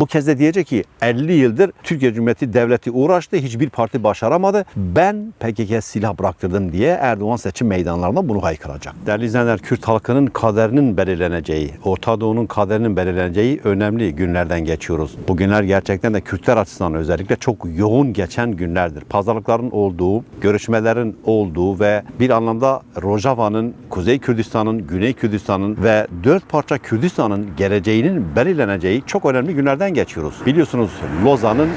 Bu kez de diyecek ki 50 yıldır Türkiye Cumhuriyeti Devleti uğraştı. Hiçbir parti başaramadı. Ben PKK'ya silah bıraktırdım diye Erdoğan seçim meydanlarında bunu haykıracak. Değerli izleyenler Kürt halkının kaderinin belirleneceği, Orta Doğu'nun kaderinin belirleneceği önemli günlerden geçiyoruz. Bu günler gerçekten de Kürtler açısından özellikle çok yoğun geçen günlerdir. Pazarlıkların olduğu, görüşmelerin olduğu ve bir anlamda Rojava'nın, Kuzey Kürdistan'ın, Güney Kürdistan'ın ve dört parça Kürdistan'ın geleceğinin belirleneceği çok önemli günlerden geçiyoruz. Biliyorsunuz Lozan'ın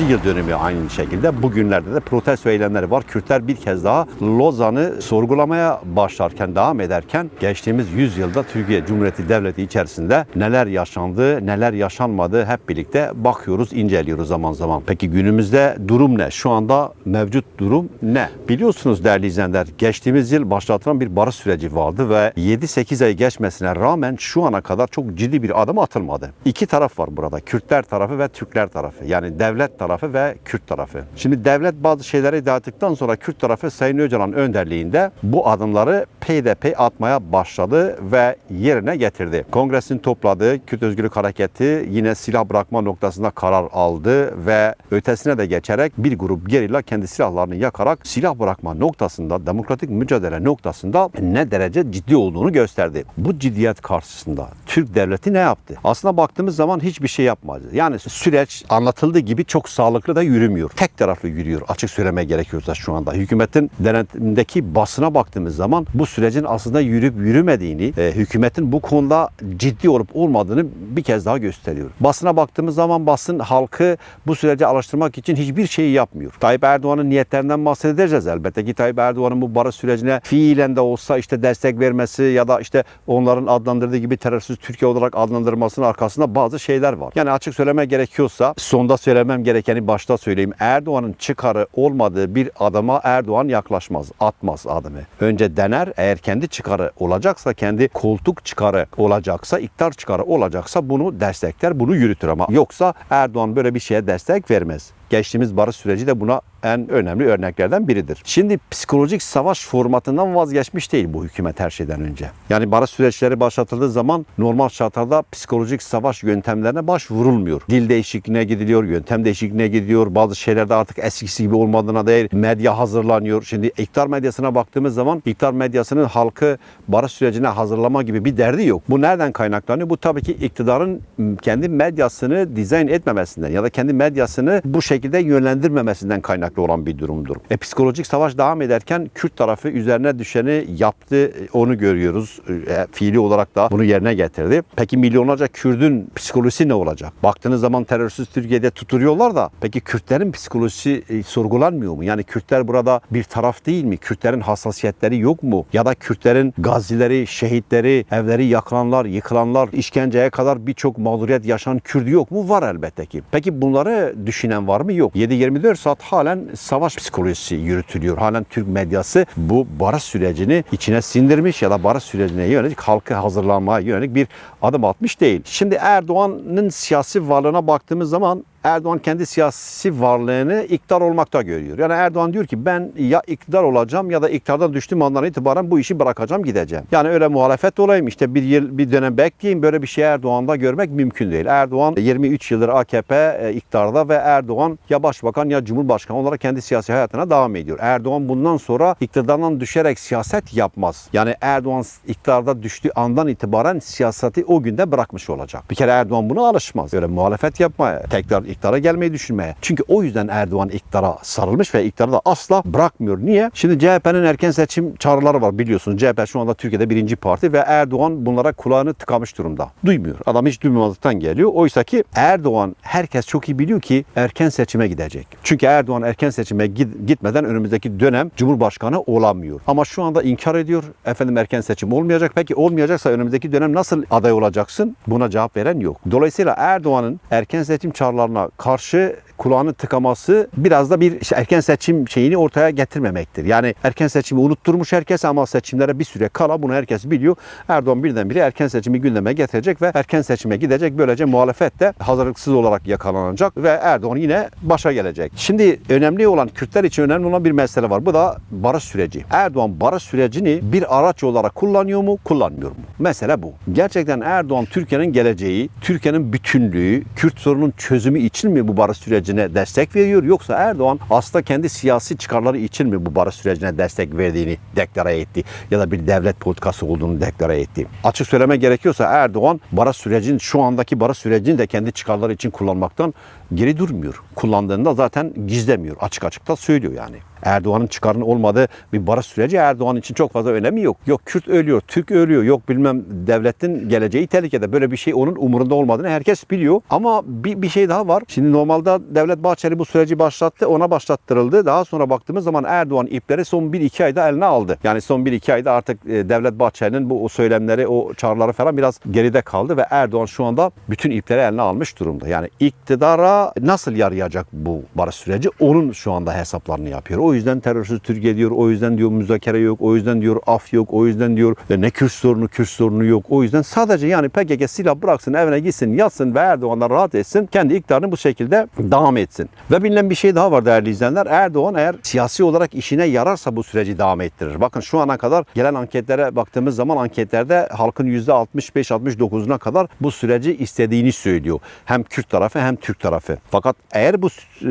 100. yıl dönümü aynı şekilde. Bugünlerde de protesto eylemleri var. Kürtler bir kez daha Lozan'ı sorgulamaya başlarken, devam ederken geçtiğimiz 100 yılda Türkiye Cumhuriyeti Devleti içerisinde neler yaşandı, neler yaşanmadı hep birlikte bakıyoruz, inceliyoruz zaman zaman. Peki günümüzde durum ne? Şu anda mevcut durum ne? Biliyorsunuz değerli izleyenler, geçtiğimiz yıl başlatılan bir barış süreci vardı ve 7-8 ay geçmesine rağmen şu ana kadar çok ciddi bir adım atılmadı. İki taraf var burada. Kürtler tarafı ve Türkler tarafı. Yani devlet tarafı ve Kürt tarafı. Şimdi devlet bazı şeyleri dağıttıktan sonra Kürt tarafı Sayın Öcalan önderliğinde bu adımları peyderpey atmaya başladı ve yerine getirdi. Kongresin topladığı Kürt Özgürlük Hareketi yine silah bırakma noktasında karar aldı ve ötesine de geçerek bir grup gerilla kendi silahlarını yakarak silah bırakma noktasında, demokratik mücadele noktasında ne derece ciddi olduğunu gösterdi. Bu ciddiyet karşısında Türk devleti ne yaptı? Aslına baktığımız zaman hiçbir şey yapmadı. Yani süreç anlatıldığı gibi çok sağlıklı da yürümüyor. Tek taraflı yürüyor. Açık söylemeye gerekiyorsa şu anda. Hükümetin denetimdeki basına baktığımız zaman bu sürecin aslında yürüp yürümediğini, e, hükümetin bu konuda ciddi olup olmadığını bir kez daha gösteriyor. Basına baktığımız zaman basın halkı bu sürece alıştırmak için hiçbir şeyi yapmıyor. Tayyip Erdoğan'ın niyetlerinden bahsedeceğiz elbette ki Tayyip Erdoğan'ın bu barış sürecine fiilen de olsa işte destek vermesi ya da işte onların adlandırdığı gibi terörsüz Türkiye olarak adlandırmasının arkasında bazı şeyler var. Yani açık söylemeye gerekiyorsa sonda söylemem gerekeni başta söyleyeyim. Erdoğan'ın çıkarı olmadığı bir adama Erdoğan yaklaşmaz, atmaz adımı. Önce dener eğer kendi çıkarı olacaksa, kendi koltuk çıkarı olacaksa, iktidar çıkarı olacaksa bunu destekler, bunu yürütür ama yoksa Erdoğan böyle bir şeye destek vermez. Geçtiğimiz barış süreci de buna en önemli örneklerden biridir. Şimdi psikolojik savaş formatından vazgeçmiş değil bu hükümet her şeyden önce. Yani barış süreçleri başlatıldığı zaman normal şartlarda psikolojik savaş yöntemlerine başvurulmuyor. Dil değişikliğine gidiliyor, yöntem değişikliğine gidiyor. Bazı şeylerde artık eskisi gibi olmadığına dair medya hazırlanıyor. Şimdi iktidar medyasına baktığımız zaman iktidar medyasının halkı barış sürecine hazırlama gibi bir derdi yok. Bu nereden kaynaklanıyor? Bu tabii ki iktidarın kendi medyasını dizayn etmemesinden ya da kendi medyasını bu şekilde yönlendirmemesinden kaynaklı olan bir durumdur. E, psikolojik savaş devam ederken Kürt tarafı üzerine düşeni yaptı. E, Onu görüyoruz. E, fiili olarak da bunu yerine getirdi. Peki milyonlarca Kürdün psikolojisi ne olacak? Baktığınız zaman terörsüz Türkiye'de tuturuyorlar da peki Kürtlerin psikolojisi e, sorgulanmıyor mu? Yani Kürtler burada bir taraf değil mi? Kürtlerin hassasiyetleri yok mu? Ya da Kürtlerin gazileri, şehitleri, evleri yakılanlar, yıkılanlar, işkenceye kadar birçok mağduriyet yaşayan Kürt yok mu? Var elbette ki. Peki bunları düşünen var mı? Yok. 7-24 saat halen savaş psikolojisi yürütülüyor. Halen Türk medyası bu barış sürecini içine sindirmiş ya da barış sürecine yönelik halkı hazırlanmaya yönelik bir adım atmış değil. Şimdi Erdoğan'ın siyasi varlığına baktığımız zaman Erdoğan kendi siyasi varlığını iktidar olmakta görüyor. Yani Erdoğan diyor ki ben ya iktidar olacağım ya da iktidardan düştüğüm andan itibaren bu işi bırakacağım gideceğim. Yani öyle muhalefet olayım işte bir yıl bir dönem bekleyeyim böyle bir şey Erdoğan'da görmek mümkün değil. Erdoğan 23 yıldır AKP e, iktidarda ve Erdoğan ya başbakan ya cumhurbaşkanı olarak kendi siyasi hayatına devam ediyor. Erdoğan bundan sonra iktidardan düşerek siyaset yapmaz. Yani Erdoğan iktidarda düştüğü andan itibaren siyaseti o günde bırakmış olacak. Bir kere Erdoğan buna alışmaz. Öyle muhalefet yapmaya, tekrar iktidara gelmeyi düşünmeye. Çünkü o yüzden Erdoğan iktidara sarılmış ve iktidarı da asla bırakmıyor. Niye? Şimdi CHP'nin erken seçim çağrıları var biliyorsunuz. CHP şu anda Türkiye'de birinci parti ve Erdoğan bunlara kulağını tıkamış durumda. Duymuyor. Adam hiç duymamazlıktan geliyor. Oysa ki Erdoğan herkes çok iyi biliyor ki erken seçime gidecek. Çünkü Erdoğan erken seçime gitmeden önümüzdeki dönem Cumhurbaşkanı olamıyor. Ama şu anda inkar ediyor. Efendim erken seçim olmayacak. Peki olmayacaksa önümüzdeki dönem nasıl aday olacaksın? Buna cevap veren yok. Dolayısıyla Erdoğan'ın erken seçim çağrılarına karşı kulağını tıkaması biraz da bir işte erken seçim şeyini ortaya getirmemektir. Yani erken seçimi unutturmuş herkes ama seçimlere bir süre kala bunu herkes biliyor. Erdoğan birdenbire erken seçimi gündeme getirecek ve erken seçime gidecek. Böylece muhalefet de hazırlıksız olarak yakalanacak ve Erdoğan yine başa gelecek. Şimdi önemli olan Kürtler için önemli olan bir mesele var. Bu da barış süreci. Erdoğan barış sürecini bir araç olarak kullanıyor mu, kullanmıyor mu? Mesele bu. Gerçekten Erdoğan Türkiye'nin geleceği, Türkiye'nin bütünlüğü, Kürt sorunun çözümü için mi bu barış sürecine destek veriyor yoksa Erdoğan aslında kendi siyasi çıkarları için mi bu barış sürecine destek verdiğini deklare etti ya da bir devlet politikası olduğunu deklare etti. Açık söyleme gerekiyorsa Erdoğan barış sürecinin şu andaki barış sürecini de kendi çıkarları için kullanmaktan geri durmuyor. Kullandığında zaten gizlemiyor. Açık açık da söylüyor yani. Erdoğan'ın çıkarının olmadığı bir barış süreci Erdoğan için çok fazla önemi yok. Yok Kürt ölüyor, Türk ölüyor, yok bilmem devletin geleceği tehlikede. Böyle bir şey onun umurunda olmadığını herkes biliyor. Ama bir, bir şey daha var. Şimdi normalde Devlet Bahçeli bu süreci başlattı, ona başlattırıldı. Daha sonra baktığımız zaman Erdoğan ipleri son 1-2 ayda eline aldı. Yani son 1-2 ayda artık e, Devlet Bahçeli'nin bu o söylemleri, o çağrıları falan biraz geride kaldı ve Erdoğan şu anda bütün ipleri eline almış durumda. Yani iktidara nasıl yarayacak bu barış süreci? Onun şu anda hesaplarını yapıyor. O yüzden terörsüz Türkiye diyor. O yüzden diyor müzakere yok. O yüzden diyor af yok. O yüzden diyor ne Kürt sorunu, Kürt sorunu yok. O yüzden sadece yani PKK silah bıraksın, evine gitsin, yatsın ve Erdoğan'la rahat etsin. Kendi iktidarını bu şekilde devam etsin. Ve bilinen bir şey daha var değerli izleyenler. Erdoğan eğer siyasi olarak işine yararsa bu süreci devam ettirir. Bakın şu ana kadar gelen anketlere baktığımız zaman anketlerde halkın %65-69'una kadar bu süreci istediğini söylüyor. Hem Kürt tarafı hem Türk tarafı. Fakat eğer bu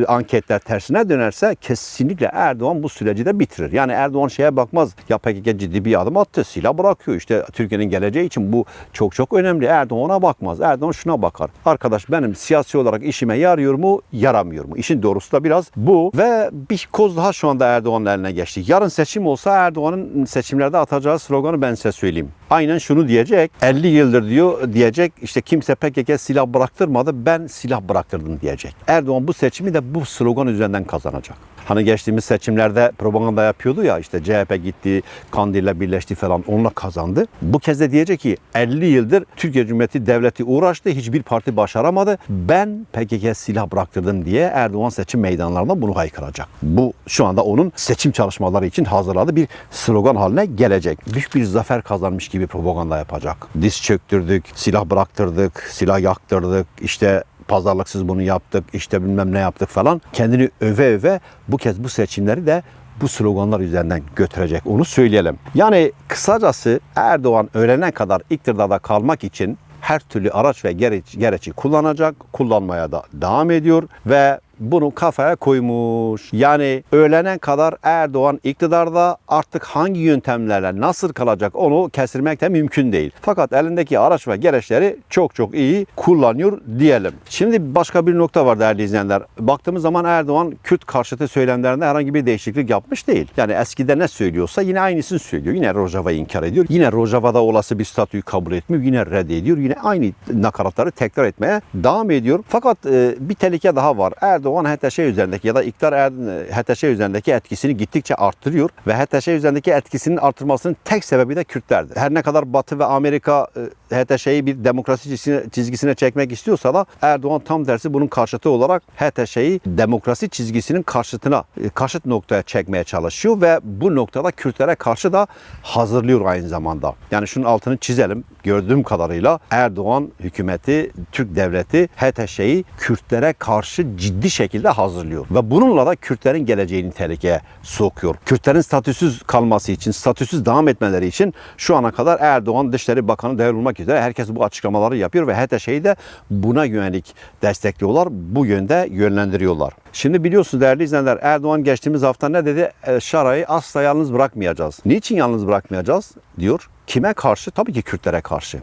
anketler tersine dönerse kesinlikle Erdoğan bu süreci de bitirir. Yani Erdoğan şeye bakmaz. Ya PKK ciddi bir adım attı. Silah bırakıyor. İşte Türkiye'nin geleceği için bu çok çok önemli. Erdoğan ona bakmaz. Erdoğan şuna bakar. Arkadaş benim siyasi olarak işime yarıyor mu, yaramıyor mu? İşin doğrusu da biraz bu. Ve bir koz daha şu anda Erdoğan'ın eline geçti. Yarın seçim olsa Erdoğan'ın seçimlerde atacağı sloganı ben size söyleyeyim. Aynen şunu diyecek. 50 yıldır diyor diyecek işte kimse PKK silah bıraktırmadı ben silah bıraktırdım diyecek. Erdoğan bu seçimi de bu slogan üzerinden kazanacak. Hani geçtiğimiz seçimlerde propaganda yapıyordu ya işte CHP gitti, Kandil'le birleşti falan onunla kazandı. Bu kez de diyecek ki 50 yıldır Türkiye Cumhuriyeti Devleti uğraştı, hiçbir parti başaramadı. Ben PKK silah bıraktırdım diye Erdoğan seçim meydanlarında bunu haykıracak. Bu şu anda onun seçim çalışmaları için hazırladığı bir slogan haline gelecek. Büyük bir zafer kazanmış gibi propaganda yapacak. Diz çöktürdük, silah bıraktırdık, silah yaktırdık, işte pazarlıksız bunu yaptık, işte bilmem ne yaptık falan. Kendini öve öve bu kez bu seçimleri de bu sloganlar üzerinden götürecek. Onu söyleyelim. Yani kısacası Erdoğan ölene kadar iktidarda kalmak için her türlü araç ve gereç, gereci kullanacak, kullanmaya da devam ediyor ve bunu kafaya koymuş. Yani ölene kadar Erdoğan iktidarda artık hangi yöntemlerle nasıl kalacak onu kestirmek de mümkün değil. Fakat elindeki araç ve gereçleri çok çok iyi kullanıyor diyelim. Şimdi başka bir nokta var değerli izleyenler. Baktığımız zaman Erdoğan Kürt karşıtı söylemlerinde herhangi bir değişiklik yapmış değil. Yani eskide ne söylüyorsa yine aynısını söylüyor. Yine Rojava'yı inkar ediyor. Yine Rojava'da olası bir statüyü kabul etmiyor. Yine reddediyor. Yine aynı nakaratları tekrar etmeye devam ediyor. Fakat e, bir tehlike daha var. Erdoğan HTŞ üzerindeki ya da iktidar Er- HTŞ üzerindeki etkisini gittikçe arttırıyor ve HTŞ üzerindeki etkisinin artırmasının tek sebebi de Kürtlerdir. Her ne kadar Batı ve Amerika e, HTŞ'yi bir demokrasi çizgisine, çizgisine çekmek istiyorsa da Erdoğan tam tersi bunun karşıtı olarak HTŞ'yi demokrasi çizgisinin karşıtına, e, karşıt noktaya çekmeye çalışıyor ve bu noktada Kürtlere karşı da hazırlıyor aynı zamanda. Yani şunun altını çizelim. Gördüğüm kadarıyla Erdoğan hükümeti, Türk devleti HTŞ'yi Kürtlere karşı ciddi şekilde hazırlıyor. Ve bununla da Kürtlerin geleceğini tehlikeye sokuyor. Kürtlerin statüsüz kalması için, statüsüz devam etmeleri için şu ana kadar Erdoğan Dışişleri Bakanı dahil olmak üzere herkes bu açıklamaları yapıyor ve HTŞ'yi de buna yönelik destekliyorlar. Bu yönde yönlendiriyorlar. Şimdi biliyorsunuz değerli izleyenler Erdoğan geçtiğimiz hafta ne dedi? E, Şara'yı asla yalnız bırakmayacağız. Niçin yalnız bırakmayacağız diyor. Kime karşı? Tabii ki Kürtlere karşı.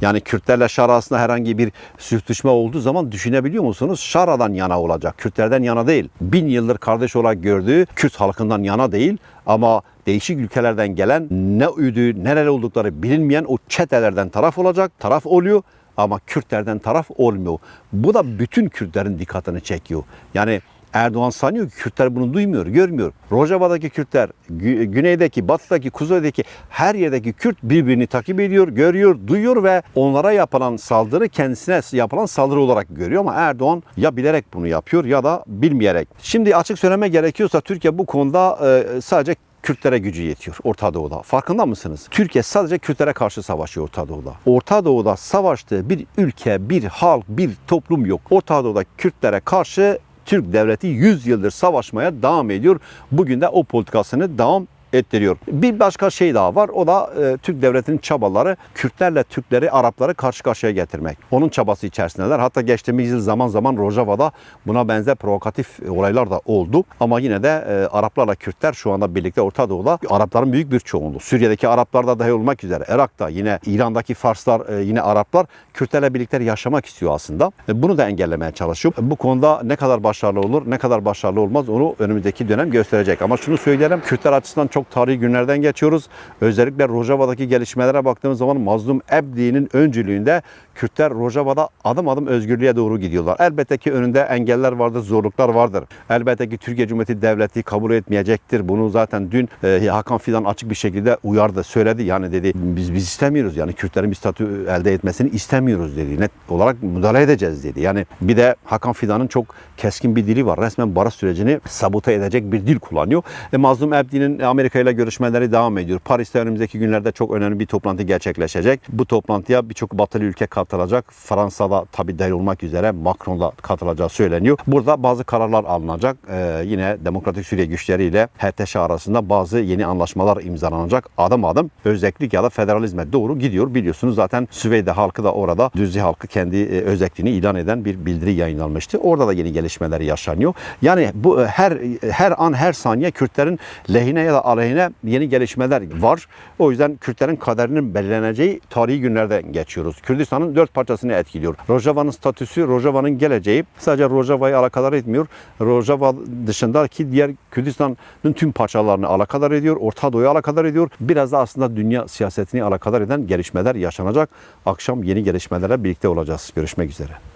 Yani Kürtlerle Şara arasında herhangi bir sürtüşme olduğu zaman düşünebiliyor musunuz? Şara'dan yana olacak. Kürtlerden yana değil. Bin yıldır kardeş olarak gördüğü Kürt halkından yana değil. Ama değişik ülkelerden gelen ne üdü, nereli oldukları bilinmeyen o çetelerden taraf olacak. Taraf oluyor ama Kürtlerden taraf olmuyor. Bu da bütün Kürtlerin dikkatini çekiyor. Yani Erdoğan sanıyor ki Kürtler bunu duymuyor, görmüyor. Rojava'daki Kürtler, gü- güneydeki, batıdaki, kuzeydeki her yerdeki Kürt birbirini takip ediyor, görüyor, duyuyor ve onlara yapılan saldırı kendisine yapılan saldırı olarak görüyor ama Erdoğan ya bilerek bunu yapıyor ya da bilmeyerek. Şimdi açık söyleme gerekiyorsa Türkiye bu konuda e, sadece Kürtlere gücü yetiyor Orta Doğu'da. Farkında mısınız? Türkiye sadece Kürtlere karşı savaşıyor Orta Doğu'da. Orta Doğu'da savaştığı bir ülke, bir halk, bir toplum yok. Orta Doğu'da Kürtlere karşı Türk devleti 100 yıldır savaşmaya devam ediyor. Bugün de o politikasını devam ettiriyor. Bir başka şey daha var. O da e, Türk devletinin çabaları Kürtlerle Türkleri, Arapları karşı karşıya getirmek. Onun çabası içerisindeler. Hatta geçtiğimiz yıl zaman zaman Rojava'da buna benzer provokatif olaylar da oldu. Ama yine de e, Araplarla Kürtler şu anda birlikte Orta Doğu'da Arapların büyük bir çoğunluğu. Suriye'deki Araplar da dahil olmak üzere. Irak'ta yine İran'daki Farslar e, yine Araplar Kürtlerle birlikte yaşamak istiyor aslında. E, Bunu da engellemeye çalışıyor. Bu konuda ne kadar başarılı olur, ne kadar başarılı olmaz onu önümüzdeki dönem gösterecek. Ama şunu söyleyelim. Kürtler açısından çok tarihi günlerden geçiyoruz. Özellikle Rojava'daki gelişmelere baktığımız zaman Mazlum Ebdi'nin öncülüğünde Kürtler Rojava'da adım adım özgürlüğe doğru gidiyorlar. Elbette ki önünde engeller vardır, zorluklar vardır. Elbette ki Türkiye Cumhuriyeti Devleti kabul etmeyecektir. Bunu zaten dün e, Hakan Fidan açık bir şekilde uyardı, söyledi. Yani dedi biz biz istemiyoruz. Yani Kürtlerin bir statü elde etmesini istemiyoruz dedi. Net olarak müdahale edeceğiz dedi. Yani bir de Hakan Fidan'ın çok keskin bir dili var. Resmen barış sürecini sabote edecek bir dil kullanıyor. E, Mazlum Ebdi'nin Amerika ile görüşmeleri devam ediyor. Paris'te önümüzdeki günlerde çok önemli bir toplantı gerçekleşecek. Bu toplantıya birçok batılı ülke katılacak. Fransa'da tabii dahil olmak üzere Macron da katılacağı söyleniyor. Burada bazı kararlar alınacak. Ee, yine Demokratik Suriye güçleriyle HTŞ arasında bazı yeni anlaşmalar imzalanacak. Adım adım özellik ya da federalizme doğru gidiyor. Biliyorsunuz zaten Süveyde halkı da orada Düzce halkı kendi e, özelliğini ilan eden bir bildiri yayınlanmıştı. Orada da yeni gelişmeler yaşanıyor. Yani bu e, her her an her saniye Kürtlerin lehine ya da aleyhine yeni gelişmeler var. O yüzden Kürtlerin kaderinin belirleneceği tarihi günlerden geçiyoruz. Kürdistan'ın dört parçasını etkiliyor. Rojava'nın statüsü, Rojava'nın geleceği sadece Rojava'yı alakadar etmiyor. Rojava dışındaki diğer Kürdistan'ın tüm parçalarını alakadar ediyor. Orta Doğu'yu alakadar ediyor. Biraz da aslında dünya siyasetini alakadar eden gelişmeler yaşanacak. Akşam yeni gelişmelere birlikte olacağız. Görüşmek üzere.